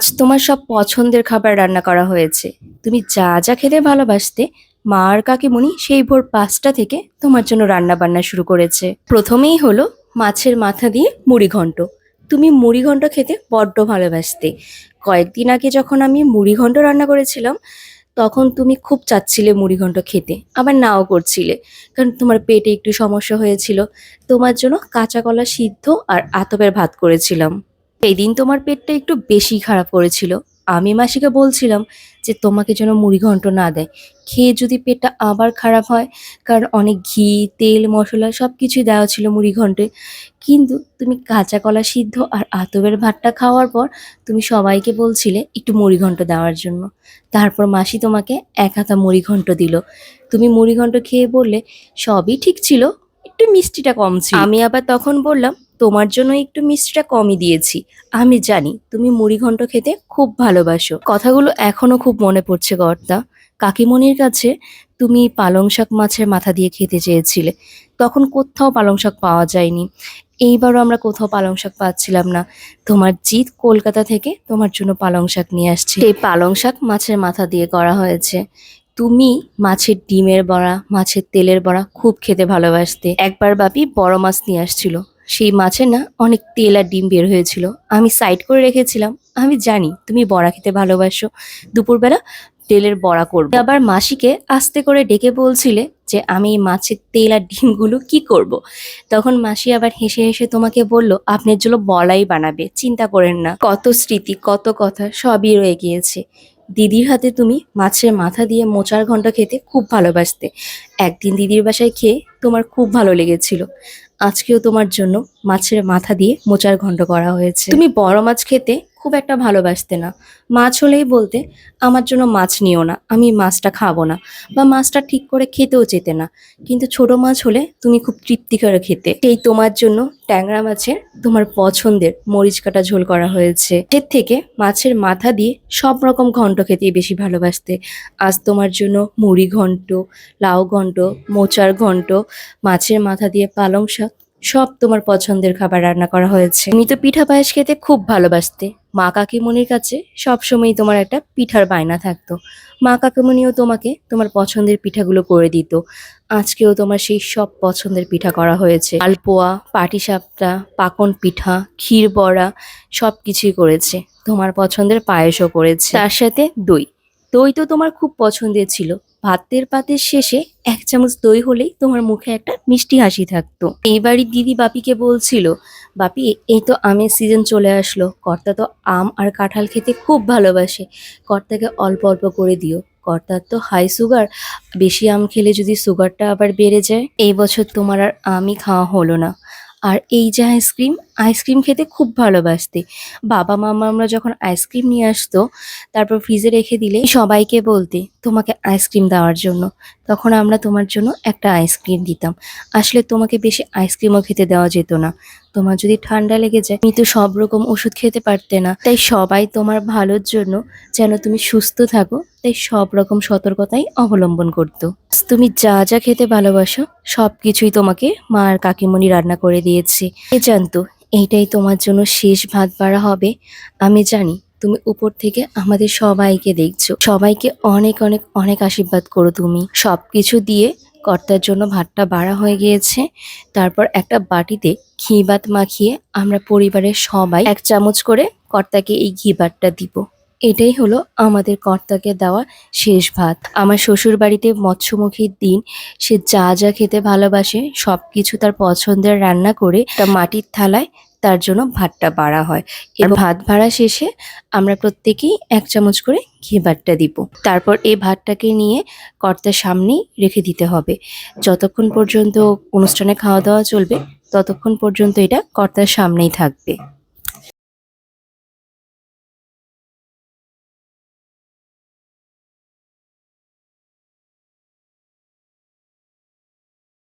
আজ তোমার সব পছন্দের খাবার রান্না করা হয়েছে। তুমি যা যা খেতে ভালোবাসতে, মা আর কাকিমুনি সেই ভোর পাঁচটা থেকে তোমার জন্য রান্না বান্না শুরু করেছে। প্রথমেই হলো মাছের মাথা দিয়ে মুড়ি ঘন্ট। তুমি মুড়ি ঘন্ট খেতে বড্ড ভালোবাসতে। কয়েকদিন আগে যখন আমি মুড়ি ঘন্ট রান্না করেছিলাম, তখন তুমি খুব চাচ্ছিলে মুড়ি ঘন্ট খেতে, আবার নাও করছিলে, কারণ তোমার পেটে একটু সমস্যা হয়েছিল। তোমার জন্য কাঁচা কলা সিদ্ধ আর আতপের ভাত করেছিলাম। সেই দিন তোমার পেটটা একটু বেশি খারাপ করেছিল। আমি মাসিকে বলছিলাম যে তোমাকে যেন মুড়ি ঘন্ট না দেয়। খেয়ে যদি পেটটা আবার খারাপ হয়, কারণ অনেক ঘি, তেল, মশলা সব কিছুই দেওয়া ছিল মুড়ি ঘন্টে। কিন্তু তুমি কাঁচা কলা সিদ্ধ আর আতবের ভাতটা খাওয়ার পর তুমি সবাইকে বলছিলে একটু মুড়ি ঘন্ট দেওয়ার জন্য। তারপর মাসি তোমাকে এক হাতা মুড়ি ঘন্ট দিল। তুমি মুড়ি ঘন্ট খেয়ে বললে, সবই ঠিক ছিল, একটু মিষ্টিটা কম ছিল। আমি আবার তখন বললাম তোমার জন্য একটু মিষ্টিটা কমই দিয়েছি। আমি জানি তুমি মুড়ি ঘন্ট খেতে খুব ভালোবাসো। কথাগুলো এখনও খুব মনে পড়ছে কর্তা। কাকিমণির কাছে তুমি পালং শাক মাছের মাথা দিয়ে খেতে চেয়েছিলে। তখন কোথাও পালং শাক পাওয়া যায়নি। এইবারও আমরা কোথাও পালং শাক পাচ্ছিলাম না। তোমার জিৎ কলকাতা থেকে তোমার জন্য পালং শাক নিয়ে আসছে। এই পালং শাক মাছের মাথা দিয়ে করা হয়েছে। তুমি মাছের ডিমের বড়া, মাছের তেলের বড়া খুব খেতে ভালোবাসতে। একবার বাপি বড় মাছ নিয়ে আসছিল। সেই মাছে না অনেক তেল আর ডিম বের হয়েছিল। আমি সাইড করে রেখেছিলাম। আমি জানি তুমি বড়া খেতে ভালোবাসো। দুপুরবেলা তেলের বড়া করব। আবার মাসিকে আস্তে করে ডেকে বলছিলে যে আমি এই মাছের তেল আর ডিমগুলো কি করব। তখন মাসি আবার হেসে হেসে তোমাকে বলল, আপনার জন্য বলাই বানাবে। চিন্তা করেন না। কত স্মৃতি, কত কথা সবই রয়ে গিয়েছে। দিদির হাতে তুমি মাছের মাথা দিয়ে মোচার ঘন্ট খেতে খুব ভালোবাসতে। একদিন দিদির বাসায় খেয়ে তোমার খুব ভালো লেগেছিল। আজকেও তোমার জন্য মাছের মাথা দিয়ে মোচার ঘন্ট করা হয়েছে। তুমি বড় মাছ খেতে খুব একটা ভালোবাসতে না। মাছ হলেই বলতে, আমার জন্য মাছ নিও না, আমি মাছটা খাব না। বা, মাছটা ঠিক করে খেতেও চেতে না। কিন্তু ছোট মাছ হলে তুমি খুব তৃপ্তি করে খেতে। সেই তোমার জন্য ট্যাংরা মাছের তোমার পছন্দের মরিচ কাটা ঝোল করা হয়েছে। এর থেকে মাছের মাথা দিয়ে সব রকম ঘন্ট খেতেই বেশি ভালোবাসতে। আজ তোমার জন্য মুড়ি ঘন্ট, লাউ ঘন্ট, মোচার ঘন্ট, মাছের মাথা দিয়ে পালং শাক, সব তোমার পছন্দের খাবার রান্না করা হয়েছে। তুমি তো পিঠা পায়েস খেতে খুব ভালোবাসতে। মা কাকিমণির কাছে সবসময় তোমার একটা পিঠার বায়না থাকতো। মা কাকিমণিও তোমাকে তোমার পছন্দের পিঠাগুলো করে দিত। আজকেও তোমার সেই সব পছন্দের পিঠা করা হয়েছে। আলপোয়া পাটিসাপটা, পাকন পিঠা, ক্ষীর বড়া সব কিছুই করেছে। তোমার পছন্দের পায়েসও করেছে। তার সাথে দই। দই তো তোমার খুব পছন্দের ছিল। ভাতের পাতের শেষে এক চামচ দই হলেই তোমার মুখে একটা মিষ্টি হাসি থাকতো। এইবারই দিদি বাপিকে বলছিল, বাপি, এই তো আমের সিজন চলে আসলো। কর্তা তো আম আর কাঁঠাল খেতে খুব ভালোবাসে। কর্তাকে অল্প অল্প করে দিও। কর্তার তো হাই সুগার বেশি আম খেলে যদি সুগারটা আবার বেড়ে যায়, এই বছর তোমার আর আমই খাওয়া হলো না। আর এই যে আইসক্রিম আইসক্রিম খেতে খুব ভালোবাসতে। বাবা মামা আমরা যখন আইসক্রিম নিয়ে আসতো, তারপর ফ্রিজে রেখে দিলে সবাইকে বলতে, তোমাকে আইসক্রিম দেওয়ার জন্য। তখন আমরা তোমার জন্য একটা আইসক্রিম দিতাম। আসলে তোমাকে বেশি আইসক্রিমও খেতে দেওয়া যেত না। তোমার যদি ঠান্ডা লেগে যায়, তুমি তো সব রকম ওষুধ খেতে পারতে না। তাই সবাই তোমার ভালোর জন্য যেন তুমি সুস্থ থাকো, তাই সব রকম সতর্কতাই অবলম্বন করতো। তুমি যা যা খেতে ভালোবাসো, সব কিছুই তোমাকে মা আর কাকিমণি রান্না করে দিয়েছে। এ জানতো, এইটাই তোমার জন্য শেষ ভাত বাড়া হবে। আমি জানি, তুমি উপর থেকে আমাদের সবাইকে দেখছ। সবাইকে অনেক অনেক অনেক আশীর্বাদ করো তুমি। সব কিছু দিয়ে কর্তার জন্য ভাতটা বাড়া হয়ে গিয়েছে। তারপর একটা বাটিতে ঘি ভাত মাখিয়ে আমরা পরিবারের সবাই এক চামচ করে কর্তাকে এই ঘি ভাতটা দিব। এটাই হলো আমাদের কর্তাকে দেওয়া শেষ ভাত। আমার শ্বশুর বাড়িতে মৎস্যমুখীর দিন, সে যা যা খেতে ভালোবাসে সব কিছু তার পছন্দের রান্না করে একটা মাটির থালায় তার জন্য ভাতটা বাড়া হয়। এবং ভাত ভাড়া শেষে আমরা প্রত্যেকেই এক চামচ করে ঘি ভাতটা দিব। তারপর এই ভাতটাকে নিয়ে কর্তার সামনেই রেখে দিতে হবে। যতক্ষণ পর্যন্ত অনুষ্ঠানে খাওয়া দাওয়া চলবে, ততক্ষণ পর্যন্ত এটা কর্তার সামনেই থাকবে।